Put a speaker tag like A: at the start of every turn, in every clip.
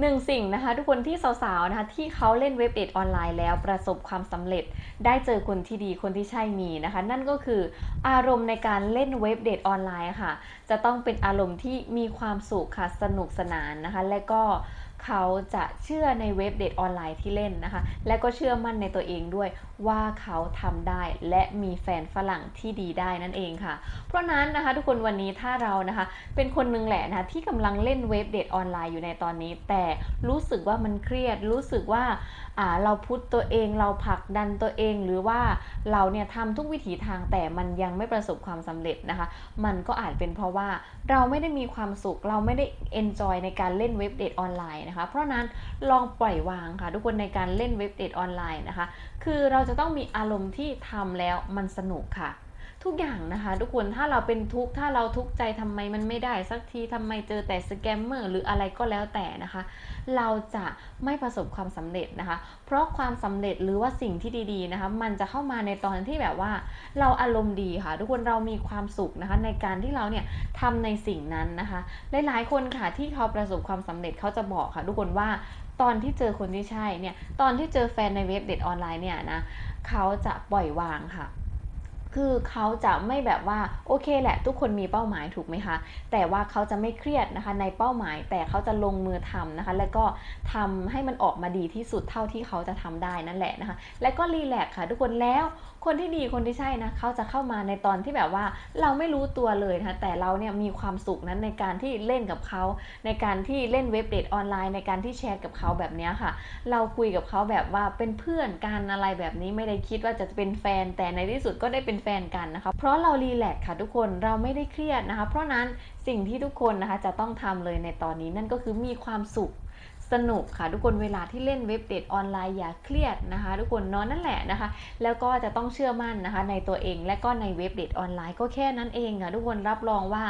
A: หนึ่งสิ่งนะคะทุกคนที่สาวๆนะคะที่เขาเล่นเว็บเดทออนไลน์แล้วประสบความสำเร็จ ได้เจอคนที่ดีคนที่ใช่มีนะคะ นั่นก็คืออารมณ์ในการเล่นเว็บเดทออนไลน์ค่ะ จะต้องเป็นอารมณ์ที่มีความสุขค่ะสนุกสนานนะคะ และก็ เขาจะเชื่อในเว็บเดทออนไลน์ที่เล่นนะคะ และก็เชื่อมั่นในตัวเองด้วยว่าเขาทำได้และมีแฟนฝรั่งที่ดีได้นั่นเองค่ะ เพราะนั้นนะคะทุกคนวันนี้ถ้าเรานะคะ เป็นคนหนึ่งแหละนะคะที่กำลังเล่นเว็บเดทออนไลน์อยู่ในตอนนี้ แต่รู้สึกว่ามันเครียด รู้สึกว่าเราพุทตัวเองเราผลักดันตัวเองหรือว่าเราเนี่ยทำทุกวิถีทางแต่มันยังไม่ประสบความสำเร็จนะคะ มันก็อาจเป็นเพราะว่าเราไม่ได้มีความสุขเราไม่ได้เอนจอยในการเล่นเว็บเดทออนไลน์นะคะ เพราะนั้นลองปล่อยวางค่ะ ทุกคนในการเล่นเว็บเดทออนไลน์นะคะ คือเราจะต้องมีอารมณ์ที่ทำแล้วมันสนุกค่ะ ทุกอย่างนะคะ ทุกคนถ้าเราเป็นทุกข์ถ้าเราทุกข์ใจทำไมมันไม่ได้ สักทีทำไมเจอแต่สแกมเมอร์หรืออะไรก็แล้วแต่นะคะ เราจะไม่ประสบความสำเร็จนะคะ เพราะความสำเร็จหรือว่าสิ่งที่ดีๆนะคะ มันจะเข้ามาในตอนที่แบบว่า เราอารมณ์ดีค่ะ ทุกคนเรามีความสุขนะคะ ในการที่เราเนี่ยทำในสิ่งนั้นนะคะหลายๆคนค่ะที่เขาประสบความสำเร็จเขาจะบอกค่ะ ทุกคนว่าตอนที่เจอคนที่ใช่เนี่ยตอนที่เจอแฟนในเว็บเด็ดออนไลน์เนี่ยนะเขาจะปล่อยวางค่ะ คือเขาจะไม่แบบว่าโอเคแหละ ทุกคนมีเป้าหมายถูกไหมคะ แต่ว่าเขาจะไม่เครียดนะคะในเป้าหมายแต่เขาจะลงมือทำนะคะ แล้วก็ทำให้มันออกมาดีที่สุดเท่าที่เขาจะทำได้นั่นแหละนะคะ และก็รีแลกค่ะ ทุกคนแล้วคนที่ดีคนที่ใช่นะเขาจะเข้ามาในตอนที่แบบว่าเราไม่รู้ตัวเลยนะคะแต่เราเนี่ยมีความสุขนั้นในการที่เล่นกับเขาในการที่เล่นเว็บเดทออนไลน์ในการที่แชร์กับเขาแบบนี้ค่ะ เราคุยกับเขาแบบว่าเป็นเพื่อนกันอะไรแบบนี้ไม่ได้คิดว่าจะเป็นแฟนแต่ในที่สุดก็ได้เป็นแฟนกันนะคะ เพราะเรารีแลกค่ะทุกคนเราไม่ได้เครียดนะคะ เพราะนั้นสิ่งที่ทุกคนนะคะจะต้องทำเลยในตอนนี้นั่นก็คือมีความสุข สนุกค่ะทุกคนเวลาที่เล่นเว็บเดทออนไลน์อย่าเครียดนะคะ ทุกคนนอนนั่นแหละนะคะ แล้วก็จะต้องเชื่อมั่นนะคะ ในตัวเองและก็ในเว็บเดทออนไลน์ก็แค่นั้นเองค่ะทุกคนรับรองว่า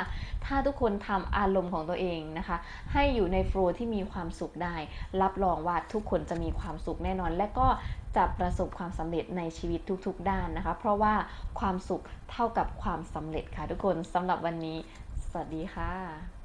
A: ถ้าทุกคนทำอารมณ์ของตัวเองนะคะ ให้อยู่ในโฟล์ที่มีความสุขได้ รับรองว่าทุกคนจะมีความสุขแน่นอน และก็จะประสบความสำเร็จในชีวิตทุกๆ ด้านนะคะ เพราะว่าความสุขเท่ากับความสำเร็จค่ะทุกคนสำหรับวันนี้ สวัสดีค่ะ